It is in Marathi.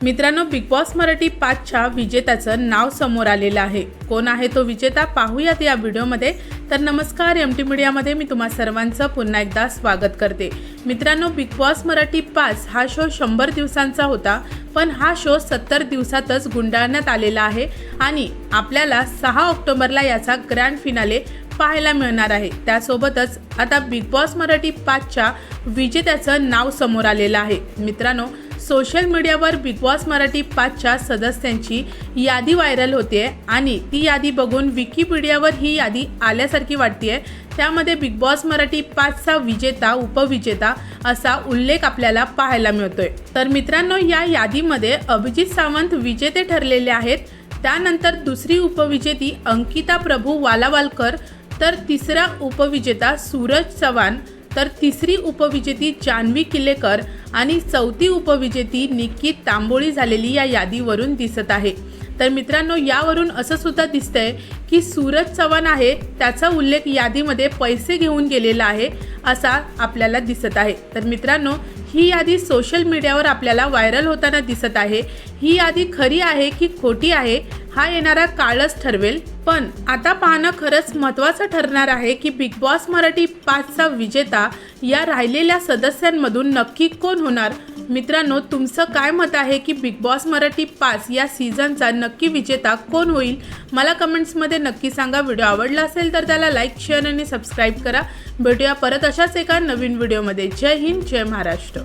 मित्रांनो बिग बॉस मराठी पाचच्या विजेत्याचं नाव समोर आलेलं आहे. कोण आहे तो विजेता पाहूयात या व्हिडिओमध्ये. तर नमस्कार एम टी मीडियामध्ये मी तुम्हा सर्वांचं पुन्हा एकदा स्वागत करते. मित्रांनो बिग बॉस मराठी पाच हा शो शंभर दिवसांचा होता पण हा शो सत्तर दिवसातच गुंडाळण्यात आलेला आहे आणि आपल्याला सहा ऑक्टोबरला याचा ग्रँड फिनाले पाहायला मिळणार आहे. त्यासोबतच आता बिग बॉस मराठी पाचच्या विजेत्याचं नाव समोर आलेलं आहे. मित्रांनो सोशल मीडियावर बिग बॉस मराठी पाचच्या सदस्यांची यादी व्हायरल होते आणि ती यादी बघून विकिपीडियावर ही यादी आल्यासारखी वाटते त्यामध्ये बिग बॉस मराठी पाचचा विजेता उपविजेता असा उल्लेख आपल्याला पाहायला मिळतोय. तर मित्रांनो या यादीमध्ये अभिजित सावंत विजेते ठरलेले आहेत. त्यानंतर दुसरी उपविजेती अंकिता प्रभू वालावालकर तर तिसरा उपविजेता सूरज चव्हाण तर तिसरी उपविजेती जान्हवी किल्लेकर आणि चौथी उपविजेती निक्की तांबोळी झालेली या यादीवरून दिसत आहे. तर मित्रांनो यावरून असं सुद्धा दिसतंय की सूरज चव्हाण आहे त्याचा उल्लेख यादीमध्ये पैसे घेऊन गेलेला आहे असा आपल्याला दिसत आहे. तर मित्रांनो ही यादी सोशल मीडियावर आपल्याला व्हायरल होताना दिसत आहे. ही यादी खरी आहे की खोटी आहे? हा येणारा काळच ठरवेल. पण आता पाहणं खरंच महत्त्वाचं ठरणार आहे की बिग बॉस मराठी पाचचा विजेता या राहिलेल्या सदस्यांमधून नक्की कोण होणार? मित्रांनो तुमचं काय मत आहे की बिग बॉस मराठी पाच या सीझनचा नक्की विजेता कोण होईल? मला कमेंट्समध्ये नक्की सांगा. व्हिडिओ आवडला असेल तर त्याला लाईक शेअर आणि सबस्क्राईब करा. भेटूया परत अशाच एका नवीन व्हिडिओमध्ये. जय हिंद जय महाराष्ट्र.